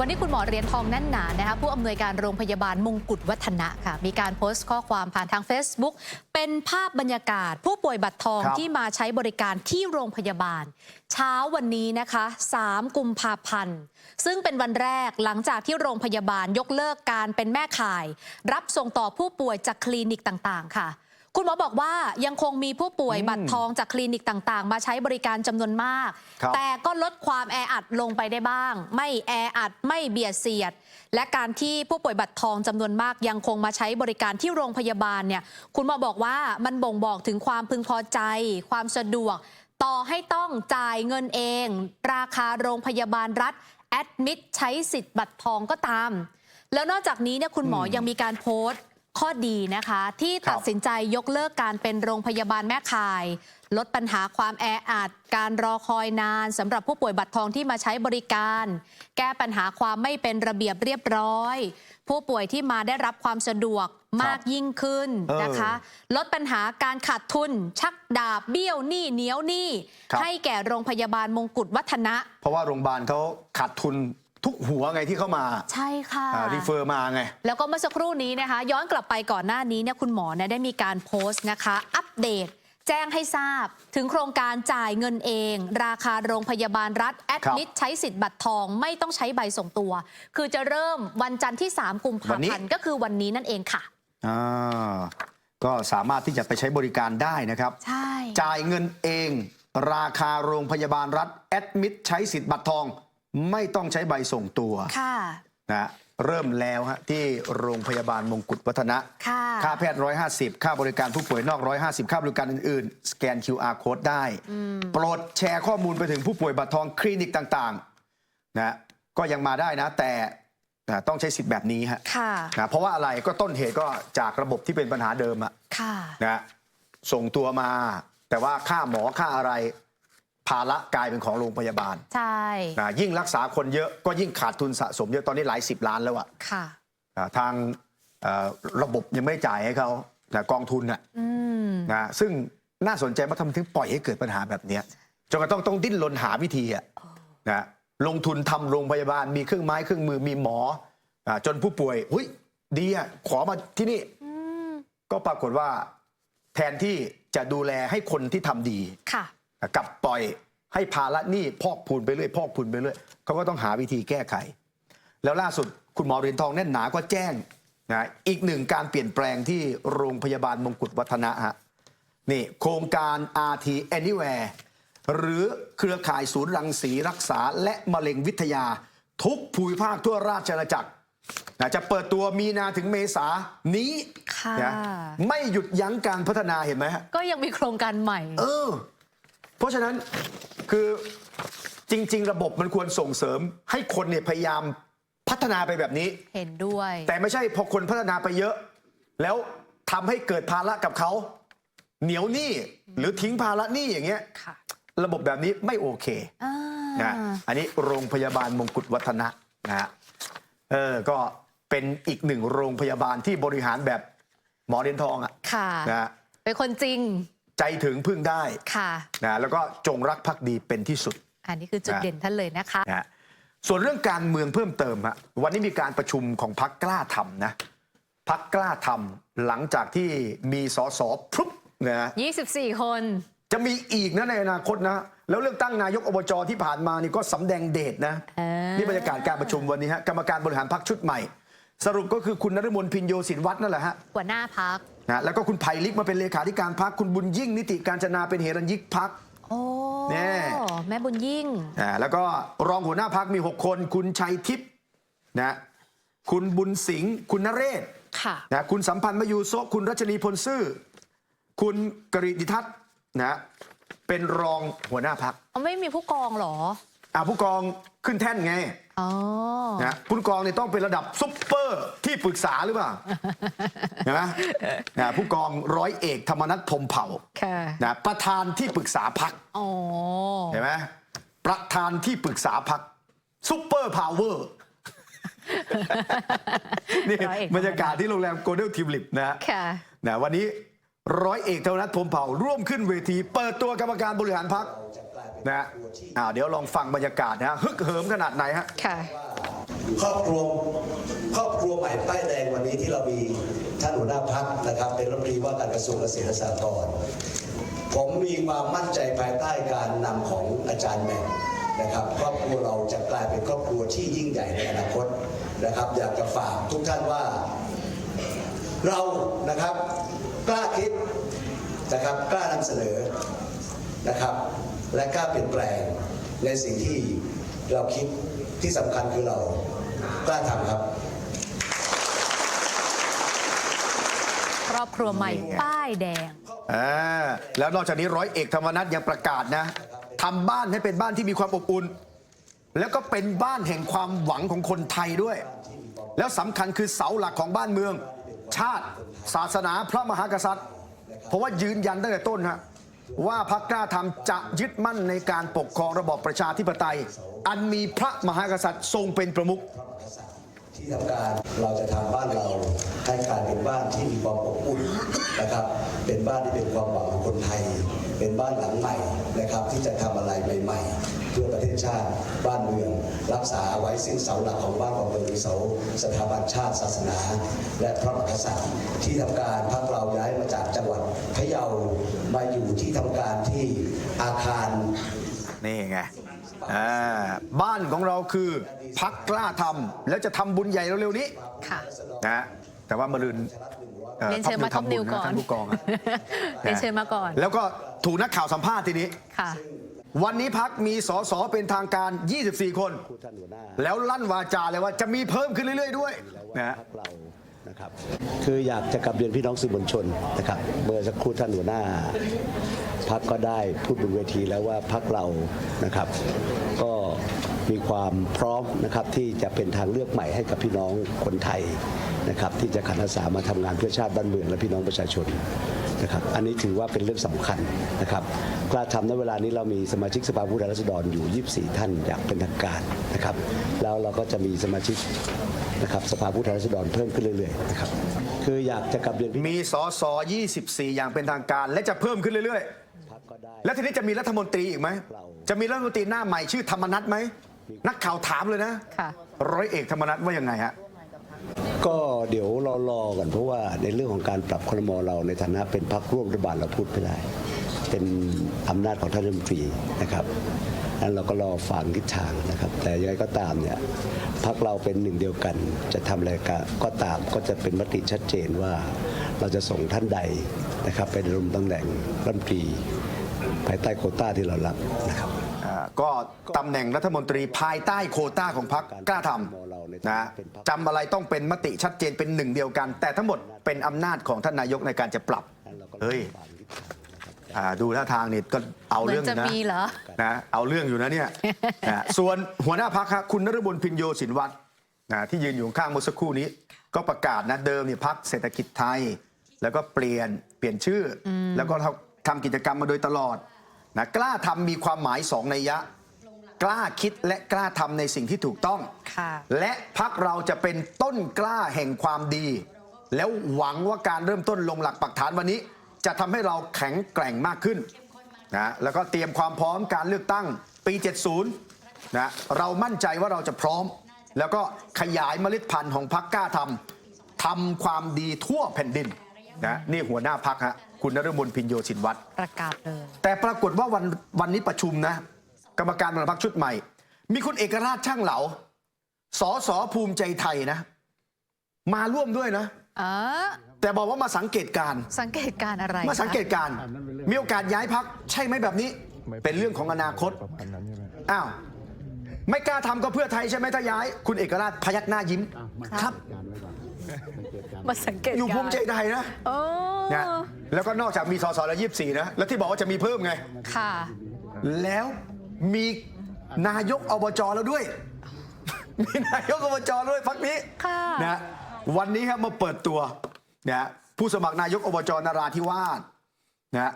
วันนี้คุณหมอเหรียญทองแน่นหนานะคะผู้อำนวยการโรงพยาบาลมงกุฎวัฒนะค่ะ มีการโพสต์ข้อความผ่านทาง Facebook เป็นภาพบรรยากาศ ผู้ป่วยบัตรทองครับที่มาใช้บริการที่โรงพยาบาล เช้าวันนี้นะคะ 3 กุมภาพันธ์ ซึ่งเป็นวันแรกหลังจากที่โรงพยาบาลยกเลิกการเป็นแม่ข่าย รับส่งต่อผู้ป่วยจากคลินิกต่างๆ ค่ะ คุณหมอบอกว่ายังคงมีผู้ป่วยอืมบัตรทองจากคลินิกต่าง ๆ มาใช้บริการจำนวนมากครับแต่ก็ลดความแออัดลงไปได้บ้าง ไม่แออัดไม่เบียดเสียด และการที่ผู้ป่วยบัตรทองจำนวนมาก ยังคงมาใช้บริการที่โรงพยาบาลเนี่ย คุณหมอบอกว่ามันบ่งบอกถึงความพึงพอใจ ความสะดวก ต่อให้ต้องจ่ายเงินเอง ราคาโรงพยาบาลรัฐแอดมิดใช้สิทธิ์บัตรทองก็ตาม แล้วนอกจากนี้เนี่ยคุณหมอยังมีการโพสต์ ข้อดีนะคะ ที่ครับตัดสินใจยกเลิกการเป็นโรงพยาบาลแม่ข่าย ลดปัญหาความแออัดการรอคอยนานสำหรับผู้ป่วยบัตรทองที่มาใช้บริการ แก้ปัญหาความไม่เป็นระเบียบเรียบร้อย ผู้ป่วยที่มาได้รับความสะดวกมากยิ่งขึ้นเออนะคะ ลดปัญหาการขาดทุน ชักดาบเบี้ยวหนี้เหนียวหนี้ครับให้แก่โรงพยาบาลมงกุฎวัฒนะ เพราะว่าโรงพยาบาลเขาขาดทุน ทุกหัวไงที่เข้ามาใช่ค่ะรีเฟอร์มาไง แล้วก็เมื่อสักครู่นี้นะคะ ย้อนกลับไปก่อนหน้านี้เนี่ยคุณหมอเนี่ยได้มีการโพสต์นะคะ อัปเดตแจ้งให้ทราบถึงโครงการจ่ายเงินเอง ราคาโรงพยาบาลรัฐ แอดมิดใช้สิทธิ์บัตรทองไม่ต้องใช้ใบส่งตัว คือจะเริ่มวันจันทร์ที่ 3 กุมภาวันนี้พันธ์ก็คือวันนี้นั่นเองค่ะอ่าก็สามารถที่จะไปใช้บริการได้นะครับ ใช่ จ่ายเงินเอง ราคาโรงพยาบาลรัฐ แอดมิดใช้สิทธิ์บัตรทอง ไม่ต้องใช้ใบส่งตัวค่ะนะเริ่มแล้วฮะที่โรงพยาบาลมงกุฎวัฒนะค่ะค่าแพทย์ 150 ค่าบริการผู้ป่วยนอก 150 ค่าบริการอื่นๆ สแกน QR code ได้ โปรดแชร์ข้อมูลไปถึงผู้ป่วยบัตรทองคลินิกต่างๆนะก็ยังมาได้นะ แต่นะต้องใช้สิทธิ์แบบนี้ฮะค่ะนะเพราะว่าอะไรก็ต้นเหตุก็จากระบบที่เป็นปัญหาเดิมอะค่ะนะส่งตัวมา แต่ว่าค่าหมอค่าอะไร ภาระกลายเป็นของโรงพยาบาลใช่นะยิ่งรักษาคนเยอะก็ยิ่งขาดทุนสะสมเยอะตอนนี้หลายสิบล้านแล้วอะค่ะอ่าทางเอ่อระบบยังไม่จ่ายให้เขานะกองทุนน่ะอืมนะซึ่งน่าสนใจว่าทำไมถึงปล่อยให้เกิดปัญหาแบบเนี้ยจนกระทั่งต้องดิ้นรนหาวิธีอะนะลงทุนทำโรงพยาบาลมีเครื่องไม้เครื่องมือมีหมออาจนผู้ป่วยหุยดีอะขอมาที่นี่อืมก็ปรากฏว่าแทนที่จะดูแลให้คนที่ทำดีค่ะ กลับปล่อยให้ภาระหนี้พอกพูนไปเรื่อยพอกพูนไปเรื่อยเขาก็ต้องหาวิธีแก้ไข แล้วล่าสุดคุณหมอเหรียญทองแน่นหนาก็แจ้งนะอีกหนึ่งการเปลี่ยนแปลงที่โรงพยาบาลมงกุฎวัฒนะฮะนี่โครงการ RT Anywhere หรือเครือข่ายศูนย์รังสีรักษาและมะเร็งวิทยา ทุกภูมิภาคทั่วราชอาณาจักรนะจะเปิดตัวมีนาถึงเมษานี้ค่ะนะไม่หยุดยั้งการพัฒนาเห็นไหมฮะก็ยังมีโครงการใหม่ เออ เพราะฉะนั้นคือจริง ๆ ระบบมันควรส่งเสริม ให้คนเนี่ยพยายามพัฒนาไปแบบนี้ เห็นด้วย แต่ไม่ใช่พอคนพัฒนาไปเยอะ แล้วทำให้เกิดภาระกับเขา เหนียวหนี้หรือทิ้งภาระหนี้อย่างเงี้ยค่ะระบบแบบนี้ไม่โอเคอ่านะอันนี้โรงพยาบาลมงกุฎวัฒนะนะฮะเออก็เป็นอีกหนึ่งโรงพยาบาลที่บริหารแบบหมอเดียนทองอะค่ะ นะฮะ เป็นคนจริง ใจถึงพึ่งได้ค่ะนะแล้วก็จงรักภักดีเป็นที่สุด อันนี้คือจุดนะเด่นท่านเลยนะคะนะฮะส่วนเรื่องการเมืองเพิ่มเติมฮะวันนี้มีการประชุมของพักกล้าทำนะพักกล้าทำหลังจากที่มีสสพรุบนะฮะ24คน จะมีอีกนะในอนาคตนะ แล้วเลือกตั้งนายกอบจที่ผ่านมานี่ก็สำแดงเดชนะเออนี่บรรยากาศการประชุมวันนี้ฮะกรรมการบริหารพักชุดใหม่ สรุปก็คือคุณนฤมลพินโยสินวัฒน์นั่นแหละฮะหัวหน้าพัก นะแล้วก็คุณไผ่ลิกมาเป็นเลขาธิการพักคุณบุญยิ่งนิติการจนาเป็นเฮรัญยิกพัก โอ้แน่ แม่บุญยิ่งอ่าแล้วก็รองหัวหน้าพักมี 6 คน คุณชัยทิพย์นะคุณบุญสิงห์คุณนเรศค่ะ นะคุณสัมพันธ์มยูโซะคุณรัชนีพลซื่อ คุณกริติทัศน์นะเป็นรองหัวหน้าพักเอาไม่มีผู้กองเหรอ อ่าผู้กองขึ้นแท่นไงอ๋อ นะผู้กองเนี่ยต้องเป็นระดับซุปเปอร์ที่ปรึกษาหรือเปล่าเห็นไหมนะผู้กองร้อยเอกธรรมนัฐพรหมเผ่าค่ะนะประธานที่ปรึกษาพักอ๋อเห็นไหมประธานที่ปรึกษาพักซุปเปอร์พาวเวอร์นี่ร้อยเอกบรรยากาศที่โรงแรมโกลเด้ลทิวลิปนะค่ะนะวันนี้ร้อยเอกเท่านัทพรหมเผ่าร่วมขึ้นเวที เปิดตัวกรรมการบริหารพัก นะอ่าเดี๋ยวลองฟังบรรยากาศนะฮะฮึกเหิมขนาดไหนฮะ ค่ะ ครอบครัวครอบครัวใหม่ป้ายแดงวันนี้ที่เรามีท่านหัวหน้าพักนะครับ เป็นรัฐมนตรีว่าการกระทรวงเกษตรและสหกรณ์ผมมีความมั่นใจภายใต้การนำของอาจารย์แหม่มนะครับ ครอบครัวเราจะกลายเป็นครอบครัวที่ยิ่งใหญ่ในอนาคตนะครับ อยากจะฝากทุกท่านว่า เรานะครับกล้าคิดนะครับกล้านำเสนอนะครับ และกล้าเปลี่ยนแปลงในสิ่งที่เราคิดที่สำคัญคือเรากล้าทำครับ ครอบครัวใหม่ป้ายแดง อ่าแล้วนอกจากนี้ร้อยเอกธรรมนัฐยังประกาศนะทำบ้านให้เป็นบ้านที่มีความอบอุ่น แล้วก็เป็นบ้านแห่งความหวังของคนไทยด้วย แล้วสำคัญคือเสาหลักของบ้านเมือง ชาติ ศาสนาพระมหากษัตริย์ เพราะว่ายืนยันตั้งแต่ต้นฮะ ว่าพรรคกล้าทำจะยึดมั่นในการปกครองระบอบประชาธิปไตย อันมีพระมหากษัตริย์ทรงเป็นประมุขที่ทำการเราจะทำบ้านเราให้กลายเป็นบ้านที่มีความอบอุ่นนะครับ เป็นบ้านที่เป็นความหวังของคนไทย เป็นบ้านหลังใหม่นะครับ ที่จะทำอะไรใหม่ ๆ พื่อประเทศชาติบ้านเมือง รักษาเอาไว้ซึ่งเสาหลักของบ้านของเมืองคือเสาสถาบันชาติศาสนา และพระมหากษัตริย์ที่ทำการพักเราย้ายมาจากจังหวัดพะเยามาอยู่ที่ทำการที่อาคารนี่ไงอ่าบ้านของเราคือพักกล้าทำแล้วจะทำบุญใหญ่เร็วๆนี้ค่ะนะฮะแต่ว่ามาลืนอ่อเรียนเชิญมาท็อปนิวก่อนท่านผู้กองอะเรียนเชิญมาก่อน แล้วก็ถูกนักข่าวสัมภาษณ์ทีนี้ค่ะ วันนี้พักมีสสเป็นทางการ 24 คน แล้วลั่นวาจาเลยว่าจะมีเพิ่มขึ้นเรื่อย ๆ ด้วยนะฮะพรรคเรานะครับคืออยากจะกลับเรียนพี่น้องสื่อมวลชนนะครับเมื่อสักครู่ท่านหัวหน้าพักก็ได้พูดบนเวทีแล้วว่าพักเรานะครับ ก็มีความพร้อมนะครับที่จะเป็นทางเลือกใหม่ให้กับพี่น้องคนไทยนะครับที่จะขันอาสามาทำงานเพื่อชาติบ้านเมืองและพี่น้องประชาชน นะครับอันนี้ถือว่าเป็นเรื่องสำคัญนะครับกล้าทำในเวลานี้เรามีสมาชิกสภาผู้แทนราษฎรอยู่ 24 ท่านอย่างเป็นทางการนะครับแล้วเราก็จะมีสมาชิกนะครับสภาผู้แทนราษฎรเพิ่มขึ้นเรื่อยๆนะครับคืออยากจะกลับเรียนพี่มีสส24 อย่างเป็นทางการ และจะเพิ่มขึ้นเรื่อยพักก็ได้ๆแล้วทีนี้จะมีรัฐมนตรีอีกไหม จะมีรัฐมนตรีหน้าใหม่ชื่อธรรมนัฐไหม นักข่าวถามเลยนะค่ะร้อยเอกธรรมนัฐว่ายังไงฮะ ก็เดี๋ยวรอรอกันเพราะว่าในเรื่องของการปรับครมอเราในฐานะเป็นพรรคร่วมรัฐบาลเราพูดไม่ได้ เป็นอำนาจของท่านรัฐมนตรีนะครับนั้นเราก็รอฟังทิศทางนะครับ แต่ยังไงก็ตามเนี่ยพรรคเราเป็นหนึ่งเดียวกัน จะทำอะไรก็ก็ตามก็จะเป็นมติชัดเจนว่า เราจะส่งท่านใดนะครับไปดำรงตำแหน่งรัฐมนตรีภายใต้โควต้าที่เรารับนะครับ ก็ตำแหน่งรัฐมนตรีภายใต้โควต้าของพรรคกล้าทำนะจำอะไรต้องเป็นมติชัดเจนเป็นหนึ่งเดียวกัน แต่ทั้งหมดเป็นอำนาจของท่านนายกในการจะปรับเฮ้ยอ่าดูท่าทางนี่ก็เอาเหมือเรื่อนงอจะยู่นะมีเหรอนะเอาเรื่องอยู่นะเนี่ยนะส่วนหัวหน้าพักครับคุณนรบลพินโยสินวัตรนะที่ยืนอยู่ข้างเมื่อสักครู่นี้ ก็ประกาศนะเดิมเนี่ยพักเศรษฐกิจไทย แล้วก็เปลี่ยนเปลี่ยนชื่ออแล้วก็ทำกิจกรรมมาโดยตลอด นะกล้าทำมีความหมายสองนัยยะ กล้าคิดและกล้าทำในสิ่งที่ถูกต้องค่ะและพักเราจะเป็นต้นกล้าแห่งความดี แล้วหวังว่าการเริ่มต้นลงหลักปักฐานวันนี้ จะทำให้เราแข็งแกร่งมากขึ้นนะแล้วก็เตรียมความพร้อมการเลือกตั้งปี 70นะเรามั่นใจว่าเราจะพร้อม แล้วก็ขยายเมล็ดพันธุ์ของพักกล้าทำทำความดีทั่วแผ่นดินนะนี่หัวหน้าพักฮะ คุณนรมนพินโยสินวัตรประกาศเลย แต่ปรากฏว่าวันวันนี้ประชุมนะ กรรมการบริหารพรรคชุดใหม่ มีคุณเอกราชช่างเหลาสอสอภูมิใจไทยนะ มาร่วมด้วยนะเออแต่บอกว่ามาสังเกตการณ์สังเกตการณ์อะไรมาสังเกตคะการณ์มีโอกาสย้ายพักใช่ไหมแบบนี้ เป็นเรื่องของอนาคตอ้าวไม่กล้าทำก็เพื่อไทยใช่ไหมถ้าย้าย คุณเอกราชพยักหน้ายิ้มครับ มาสังเกตอยู่การณ์ภูมิใจไทยนะโอ้นะแล้วก็นอกจากมีสสแล้วยี่สี่นะ แล้วที่บอกว่าจะมีเพิ่มไง ค่ะ แล้วมีนายกอบจแล้วด้วย มีนายกอบจแล้วด้วยพักนี้ค่ะนะวันนี้ครับมาเปิดตัวนะผู้สมัครนายกอบจนราธิวาสนะ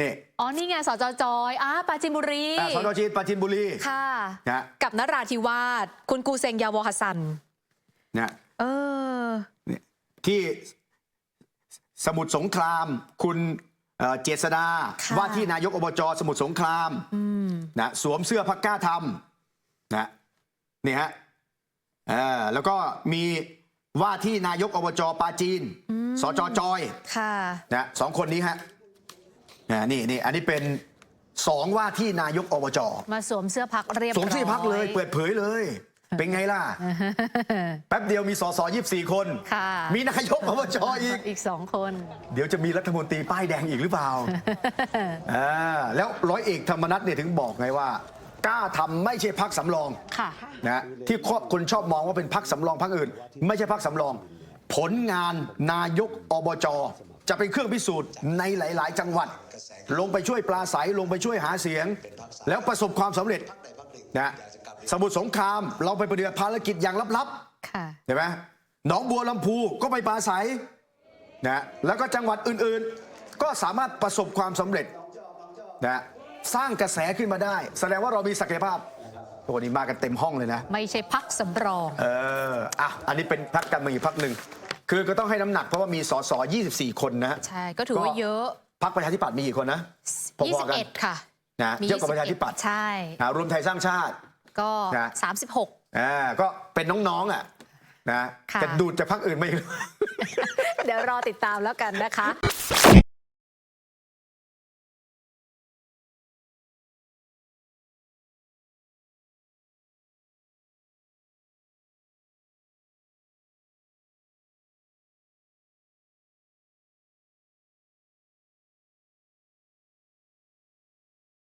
นี่อ๋อนี่ไงสจจอยอ่าปราจินบุรีอ่าสนจีนปราจินบุรีค่ะนะกับนราธิวาสคุณกูเซงยาวอฮัสซันนะ เออนี่ที่สมุทรสงคราม คุณเอ่อเจษดาค่ะ ว่าที่นายกอบจสมุทรสงครามนะสวมเสื้อพักกล้าทำนะนี่ฮะอ่าแล้วก็มีว่าที่นายกอบจปาจีนสจจอย ค่ะ นะสองคนนี้ฮะอ่านี่นี่อันนี้เป็นสองว่าที่นายกอบจมาสวมเสื้อพักเรียบสวมที่พักเลยร้อเปิดเผยเลย เป็นไงล่ะ แป๊บเดียวมีสสยี่สี่คนค่ะมีนายกอบจอีก อีกสองคน เดี๋ยวจะมีรัฐมนตรีป้ายแดงอีกหรือเปล่าอ่าแล้วร้อยเอกธรรมนัฐเนี่ยถึงบอกไงว่ากล้าทำไม่ใช่พักสำรองค่ะนะที่คนชอบมองว่าเป็นพักสำรองพักอื่น ไม่ใช่พักสำรอง ผลงานนายกอบจจะเป็นเครื่องพิสูจน์ในหลาย ๆ จังหวัด ลงไปช่วยปลาใสลงไปช่วยหาเสียง แล้วประสบความสำเร็จนะ สมุทรสงคราม เราไปปฏิบัติภารกิจอย่างลับค่ะ ๆเห็นไหมหนองบัวลำพูก็ไปปลาใสนะแล้วก็จังหวัดอื่นๆ ก็สามารถประสบความสำเร็จนะสร้างกระแสขึ้นมาได้ แสดงว่าเรามีศักยภาพโอ้นี่มากันเต็มห้องเลยนะ ไม่ใช่พักสำรอง เออ อะ อันนี้เป็นพักการเมืองอีกพักหนึ่ง คือก็ต้องให้น้ำหนักเพราะว่ามีสส24 คนนะใช่ ก็ถือว่าเยอะ พักประชาธิปัตย์มีกี่คนนะพอๆกัน21 ค่ะนะมีเยอะกว่าประชาธิปัตย์ใช่อ่ารวมไทยสร้างชาติ ก็ นะ 36 อ่าก็เป็นน้องๆอะนะค่ะ จะดูดจากพักอื่นไม่ เดี๋ยวรอติดตามแล้วกันนะคะ